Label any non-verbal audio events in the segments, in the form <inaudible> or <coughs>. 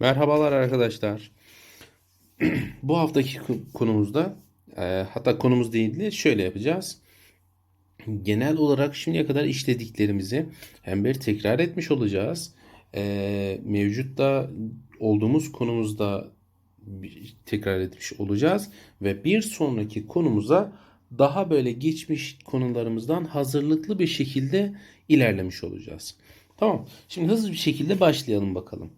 Merhabalar arkadaşlar. <clears throat> Bu haftaki ko- konumuzda e, hatta konumuz değil de şöyle yapacağız. Genel olarak şimdiye kadar işlediklerimizi hem bir tekrar etmiş olacağız. E, mevcutta olduğumuz konumuzda tekrar etmiş olacağız ve bir sonraki konumuza daha böyle geçmiş konularımızdan hazırlıklı bir şekilde ilerlemiş olacağız. Tamam. Şimdi hızlı bir şekilde başlayalım bakalım.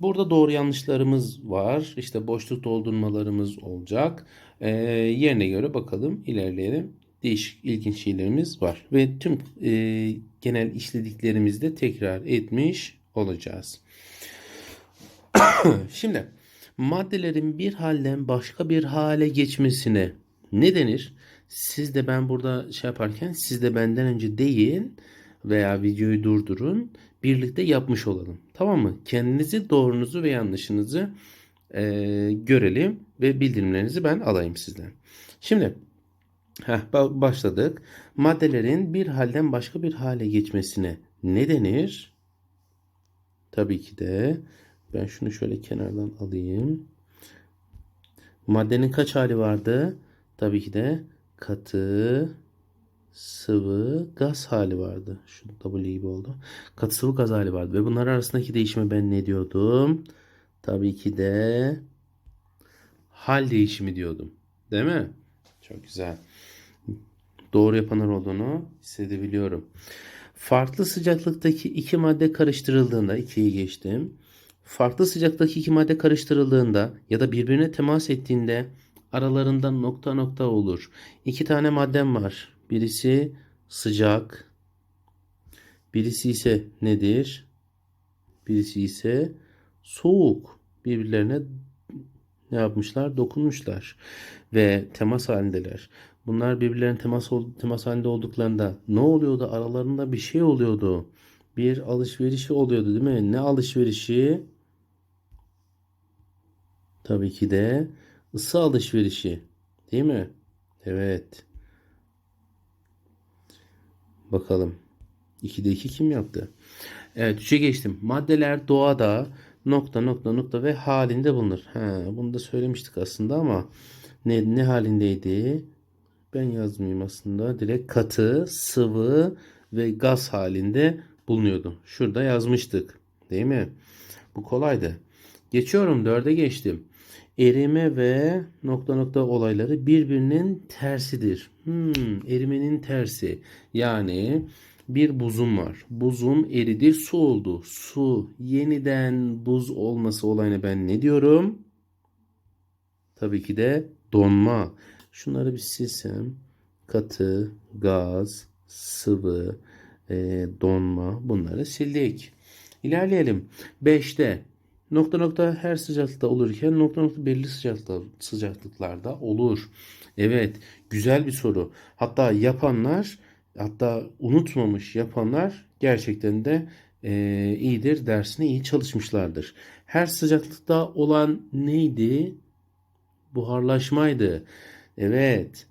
Burada doğru yanlışlarımız var. İşte boşluk doldurmalarımız olacak. Ee, yerine göre bakalım ilerleyelim. Değişik ilginç şeylerimiz var. Ve tüm e, genel işlediklerimizi de tekrar etmiş olacağız. <coughs> Şimdi maddelerin bir halden başka bir hale geçmesine ne denir? Siz de ben burada şey yaparken siz de benden önce değil veya videoyu durdurun. Birlikte yapmış olalım. Tamam mı? Kendinizi doğrunuzu ve yanlışınızı eee, görelim ve bildirimlerinizi ben alayım sizden. Şimdi heh, ba- başladık. Maddelerin bir halden başka bir hale geçmesine ne denir? Tabii ki de ben şunu şöyle kenardan alayım. Maddenin kaç hali vardı? Tabii ki de katı, sıvı, gaz hali vardı. Şu W gibi oldu. Katı sıvı gaz hali vardı. Ve bunlar arasındaki değişime ben ne diyordum? Tabii ki de hal değişimi diyordum. Değil mi? Çok güzel. Doğru yapanlar olduğunu hissedebiliyorum. Farklı sıcaklıktaki iki madde karıştırıldığında, ikiyi geçtim. Farklı sıcaklıktaki iki madde karıştırıldığında ya da birbirine temas ettiğinde aralarında nokta nokta olur. İki tane maddem var. Birisi sıcak, birisi ise nedir? Birisi ise soğuk. Birbirlerine ne yapmışlar? Dokunmuşlar ve temas halindeler. Bunlar birbirlerine temas temas halinde olduklarında ne oluyordu? Aralarında bir şey oluyordu. Bir alışverişi oluyordu, değil mi? Ne alışverişi? Tabii ki de ısı alışverişi, değil mi? Evet. Bakalım. 2'de 2 kim yaptı? Evet, üçe geçtim. Maddeler doğada nokta nokta nokta ve halinde bulunur. Ha, bunu da söylemiştik aslında ama ne ne halindeydi? Ben yazmayayım aslında. Direkt katı, sıvı ve gaz halinde bulunuyordu. Şurada yazmıştık. Değil mi? Bu kolaydı. Geçiyorum. Dörde geçtim. Erime ve nokta nokta olayları birbirinin tersidir. Hmm, erimenin tersi. Yani bir buzum var. Buzum eridi, su oldu. Su yeniden buz olması olayına ben ne diyorum? Tabii ki de donma. Şunları bir silsem. Katı, gaz, sıvı, e, donma bunları sildik. İlerleyelim. 5'te nokta nokta her sıcaklıkta olurken nokta nokta belli sıcaklıkta, sıcaklıklarda olur. Evet, güzel bir soru. Hatta yapanlar, hatta unutmamış yapanlar gerçekten de e, iyidir, dersine iyi çalışmışlardır. Her sıcaklıkta olan neydi? Buharlaşmaydı. Evet.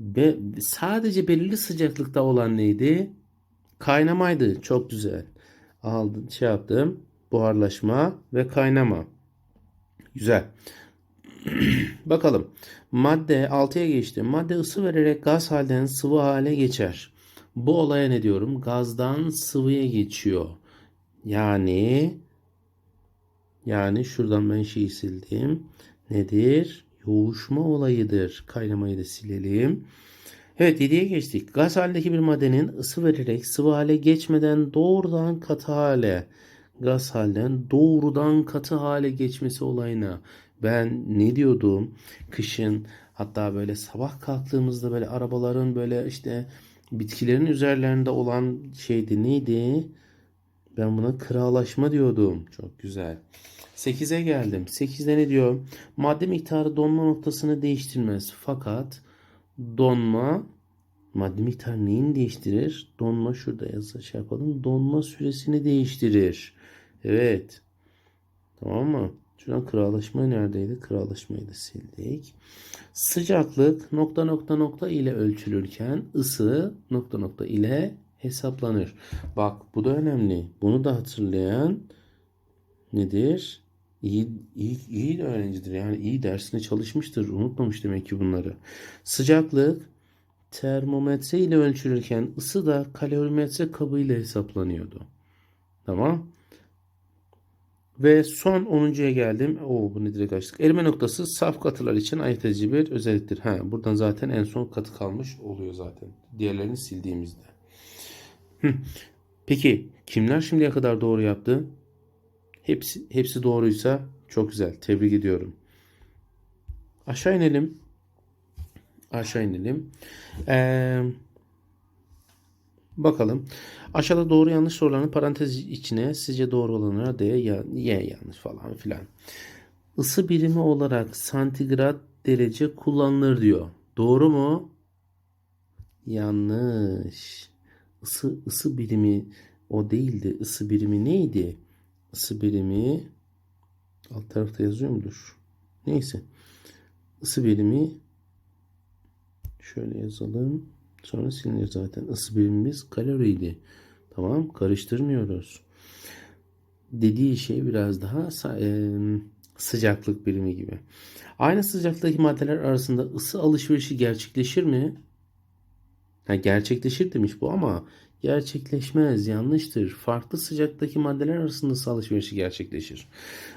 Ve sadece belirli sıcaklıkta olan neydi? Kaynamaydı. Çok güzel. Aldım, şey yaptım. Buharlaşma ve kaynama. Güzel. <clears throat> Bakalım. Madde 6'ya geçti. Madde ısı vererek gaz halden sıvı hale geçer. Bu olaya ne diyorum? Gazdan sıvıya geçiyor. Yani yani şuradan ben şeyi sildim. Nedir? Yoğuşma olayıdır. Kaynamayı da silelim. Evet 7'ye geçtik. Gaz halindeki bir maddenin ısı vererek sıvı hale geçmeden doğrudan katı hale gaz halden doğrudan katı hale geçmesi olayına ben ne diyordum? Kışın hatta böyle sabah kalktığımızda böyle arabaların böyle işte bitkilerin üzerlerinde olan şeydi neydi? Ben buna kıralaşma diyordum. Çok güzel. 8'e geldim. 8'de ne diyor? Madde miktarı donma noktasını değiştirmez. Fakat donma madde miktarı neyini değiştirir? Donma şurada yazı şey yapalım. Donma süresini değiştirir. Evet. Tamam mı? Şuradan kıralaşma neredeydi? Kıralaşmayı da sildik. Sıcaklık nokta nokta nokta ile ölçülürken ısı nokta nokta ile hesaplanır. Bak bu da önemli. Bunu da hatırlayan nedir? İyi, iyi, iyi de öğrencidir. Yani iyi dersine çalışmıştır. Unutmamış demek ki bunları. Sıcaklık termometre ile ölçülürken ısı da kalorimetre kabıyla hesaplanıyordu. Tamam. Ve son 10.ya geldim. Oo bunu direkt açtık. Erime noktası saf katılar için ayırt edici bir özelliktir. Ha, buradan zaten en son katı kalmış oluyor zaten. Diğerlerini sildiğimizde. Peki kimler şimdiye kadar doğru yaptı? Hepsi, hepsi doğruysa çok güzel. Tebrik ediyorum. Aşağı inelim. Aşağı inelim. Ee, bakalım. Aşağıda doğru yanlış sorularını parantez içine sizce doğru olanlara D, ya, Y yanlış falan filan. Isı birimi olarak santigrat derece kullanılır diyor. Doğru mu? Yanlış. Isı, ısı birimi o değildi. Isı birimi neydi? Isı birimi alt tarafta yazıyor mudur? Neyse. Isı birimi şöyle yazalım. Sonra silinir zaten. Isı birimimiz kaloriydi. Tamam. Karıştırmıyoruz. Dediği şey biraz daha e, sıcaklık birimi gibi. Aynı sıcaklıktaki maddeler arasında ısı alışverişi gerçekleşir mi? Ha, gerçekleşir demiş bu ama gerçekleşmez, yanlıştır. Farklı sıcaktaki maddeler arasında ısı alışverişi gerçekleşir.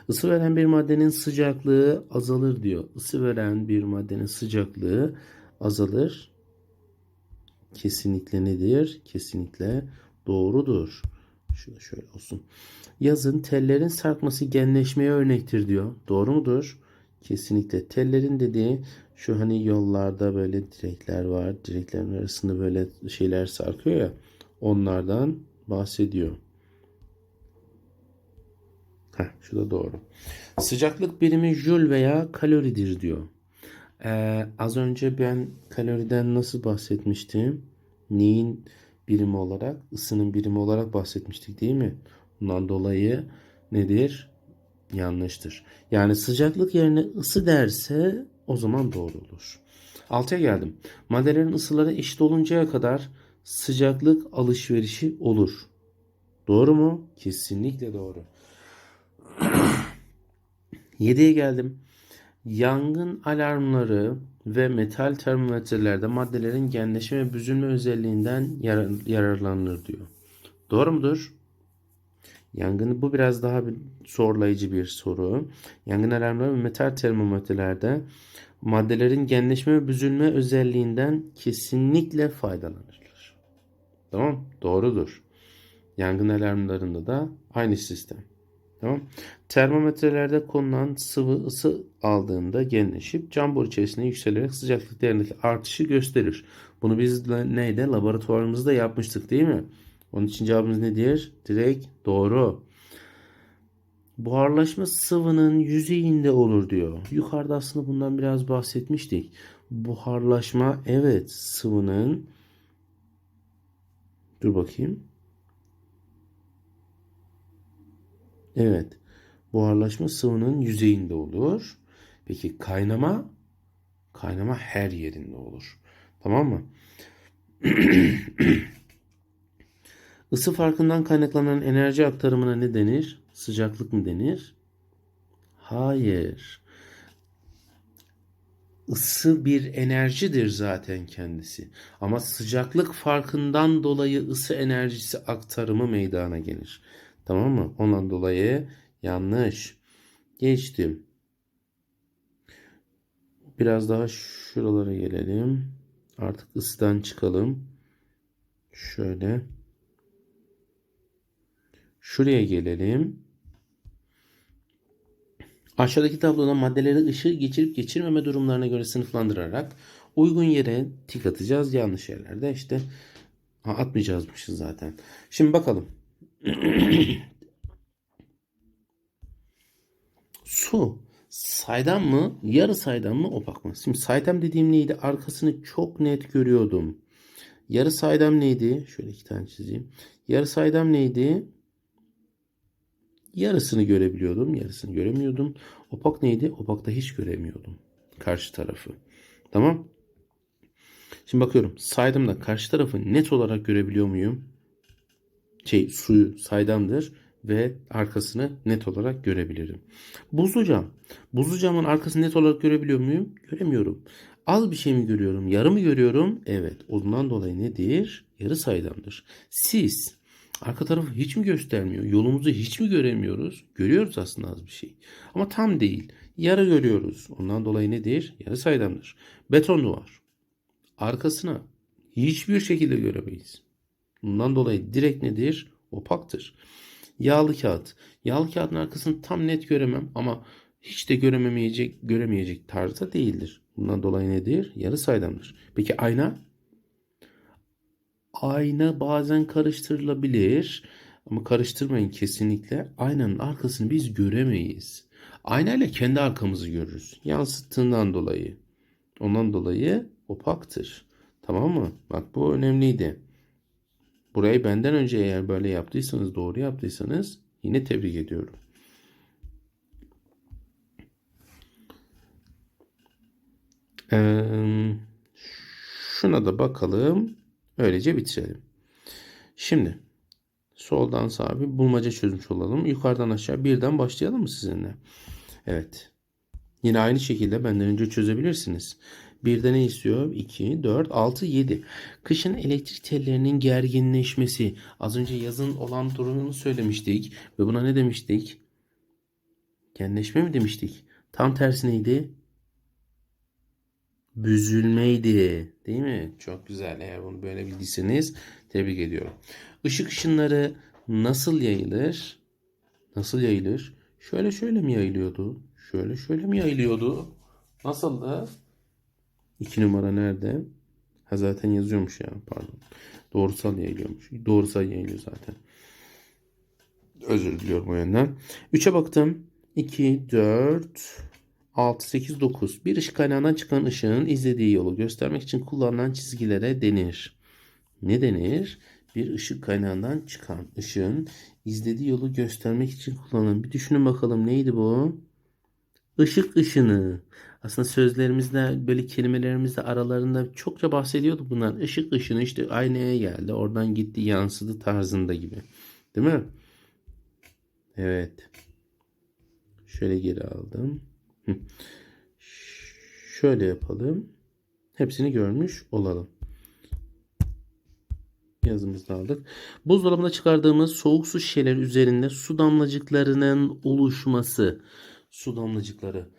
Isı veren bir maddenin sıcaklığı azalır diyor. Isı veren bir maddenin sıcaklığı azalır. Kesinlikle nedir? Kesinlikle doğrudur. Şurada şöyle olsun. Yazın tellerin sarkması genleşmeye örnektir diyor. Doğru mudur? Kesinlikle. Tellerin dediği şu hani yollarda böyle direkler var. Direklerin arasında böyle şeyler sarkıyor ya. Onlardan bahsediyor. Heh, şu da doğru. Sıcaklık birimi jül veya kaloridir diyor. Ee, az önce ben kaloriden nasıl bahsetmiştim? Neyin birimi olarak? Isının birimi olarak bahsetmiştik değil mi? Bundan dolayı nedir? Yanlıştır. Yani sıcaklık yerine ısı derse o zaman doğru olur. Altıya geldim. Maddelerin ısıları eşit oluncaya kadar sıcaklık alışverişi olur. Doğru mu? Kesinlikle doğru. <clears throat> 7'ye geldim. Yangın alarmları ve metal termometrelerde maddelerin genleşme ve büzülme özelliğinden yarar, yararlanılır diyor. Doğru mudur? Yangını bu biraz daha bir zorlayıcı bir soru. Yangın alarmları ve metal termometrelerde maddelerin genleşme ve büzülme özelliğinden kesinlikle faydalanırlar. Tamam? Doğrudur. Yangın alarmlarında da aynı sistem. Tamam. Termometrelerde konulan sıvı ısı aldığında genleşip cam boru içerisinde yükselerek sıcaklık değerindeki artışı gösterir. Bunu biz neyde? Laboratuvarımızda yapmıştık değil mi? Onun için cevabımız nedir? Direkt doğru. Buharlaşma sıvının yüzeyinde olur diyor. Yukarıda aslında bundan biraz bahsetmiştik. Buharlaşma evet sıvının dur bakayım. Evet. Buharlaşma sıvının yüzeyinde olur. Peki kaynama? Kaynama her yerinde olur. Tamam mı? <clears throat> Isı farkından kaynaklanan enerji aktarımına ne denir? Sıcaklık mı denir? Hayır. Isı bir enerjidir zaten kendisi. Ama sıcaklık farkından dolayı ısı enerjisi aktarımı meydana gelir. Tamam mı? Ondan dolayı yanlış. Geçtim. Biraz daha şuralara gelelim. Artık ısıdan çıkalım. Şöyle. Şuraya gelelim. Aşağıdaki tabloda maddeleri ışığı geçirip geçirmeme durumlarına göre sınıflandırarak uygun yere tik atacağız. Yanlış yerlerde işte ha, atmayacağızmışız zaten. Şimdi bakalım. <clears throat> Su saydam mı, yarı saydam mı, opak mı? Şimdi saydam dediğim neydi? Arkasını çok net görüyordum. Yarı saydam neydi? Şöyle iki tane çizeyim. Yarı saydam neydi? Yarısını görebiliyordum, yarısını göremiyordum. Opak neydi? Opakta hiç göremiyordum karşı tarafı. Tamam? Şimdi bakıyorum. Saydamda karşı tarafı net olarak görebiliyor muyum? Şey suyu saydamdır. ve arkasını net olarak görebilirim. Buzlu cam. Buzlu camın arkasını net olarak görebiliyor muyum? Göremiyorum. Az bir şey mi görüyorum? Yarı mı görüyorum? Evet. Ondan dolayı nedir? Yarı saydamdır. Sis. Arka tarafı hiç mi göstermiyor? Yolumuzu hiç mi göremiyoruz? Görüyoruz aslında az bir şey. Ama tam değil. Yarı görüyoruz. Ondan dolayı nedir? Yarı saydamdır. Beton duvar. Arkasına hiçbir şekilde göremeyiz. Bundan dolayı direkt nedir? Opaktır. Yağlı kağıt. Yağlı kağıdın arkasını tam net göremem ama hiç de göremeyecek, göremeyecek tarzda değildir. Bundan dolayı nedir? Yarı saydamdır. Peki ayna? Ayna bazen karıştırılabilir ama karıştırmayın kesinlikle. Aynanın arkasını biz göremeyiz. Aynayla kendi arkamızı görürüz. Yansıttığından dolayı. Ondan dolayı opaktır. Tamam mı? Bak bu önemliydi. Burayı benden önce eğer böyle yaptıysanız, doğru yaptıysanız yine tebrik ediyorum. Ee, şuna da bakalım. Öylece bitirelim. Şimdi soldan sağa bir bulmaca çözmüş olalım. Yukarıdan aşağı birden başlayalım mı sizinle? Evet. Yine aynı şekilde benden önce çözebilirsiniz. Birde ne istiyor? 2, 4, 6, 7. Kışın elektrik tellerinin gerginleşmesi. Az önce yazın olan durumunu söylemiştik. Ve buna ne demiştik? Genleşme mi demiştik? Tam tersi neydi? Büzülmeydi. Değil mi? Çok güzel. Eğer bunu böyle bildiyseniz tebrik ediyorum. Işık ışınları nasıl yayılır? Nasıl yayılır? Şöyle şöyle mi yayılıyordu? Şöyle şöyle mi yayılıyordu? Nasıldı? İki numara nerede? Ha zaten yazıyormuş ya pardon. Doğrusal yayılıyormuş. Doğrusal yayılıyor zaten. Özür diliyorum o yönden. 3'e baktım. 2, 4, 6, 8, 9. Bir ışık kaynağından çıkan ışığın izlediği yolu göstermek için kullanılan çizgilere denir. Ne denir? Bir ışık kaynağından çıkan ışığın izlediği yolu göstermek için kullanılan. Bir düşünün bakalım neydi bu? Işık ışını. Aslında sözlerimizde böyle kelimelerimizde aralarında çokça bahsediyorduk bunlar. Işık ışını işte aynaya geldi. Oradan gitti yansıdı tarzında gibi. Değil mi? Evet. Şöyle geri aldım. Şöyle yapalım. Hepsini görmüş olalım. Yazımızı aldık. Buzdolabına çıkardığımız soğuk su şişeleri üzerinde su damlacıklarının oluşması. Su damlacıkları.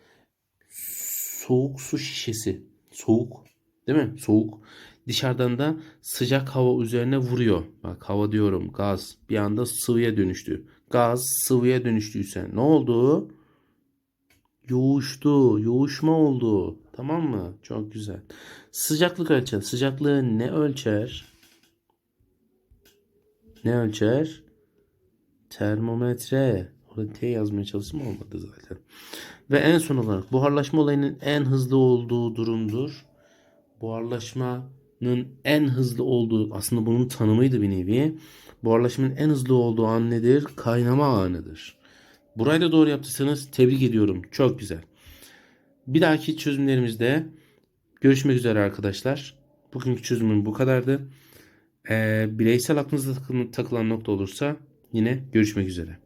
Soğuk su şişesi. Soğuk. Değil mi? Soğuk. Dışarıdan da sıcak hava üzerine vuruyor. Bak hava diyorum gaz bir anda sıvıya dönüştü. Gaz sıvıya dönüştüyse ne oldu? Yoğuştu. Yoğuşma oldu. Tamam mı? Çok güzel. Sıcaklık ölçer. Sıcaklığı ne ölçer? Ne ölçer? Termometre. Orada T yazmaya çalıştım olmadı zaten. Ve en son olarak buharlaşma olayının en hızlı olduğu durumdur. Buharlaşmanın en hızlı olduğu aslında bunun tanımıydı bir nevi. Buharlaşmanın en hızlı olduğu an nedir? Kaynama anıdır. Burayı da doğru yaptıysanız tebrik ediyorum. Çok güzel. Bir dahaki çözümlerimizde görüşmek üzere arkadaşlar. Bugünkü çözümüm bu kadardı. Ee, bireysel aklınıza takılan nokta olursa yine görüşmek üzere.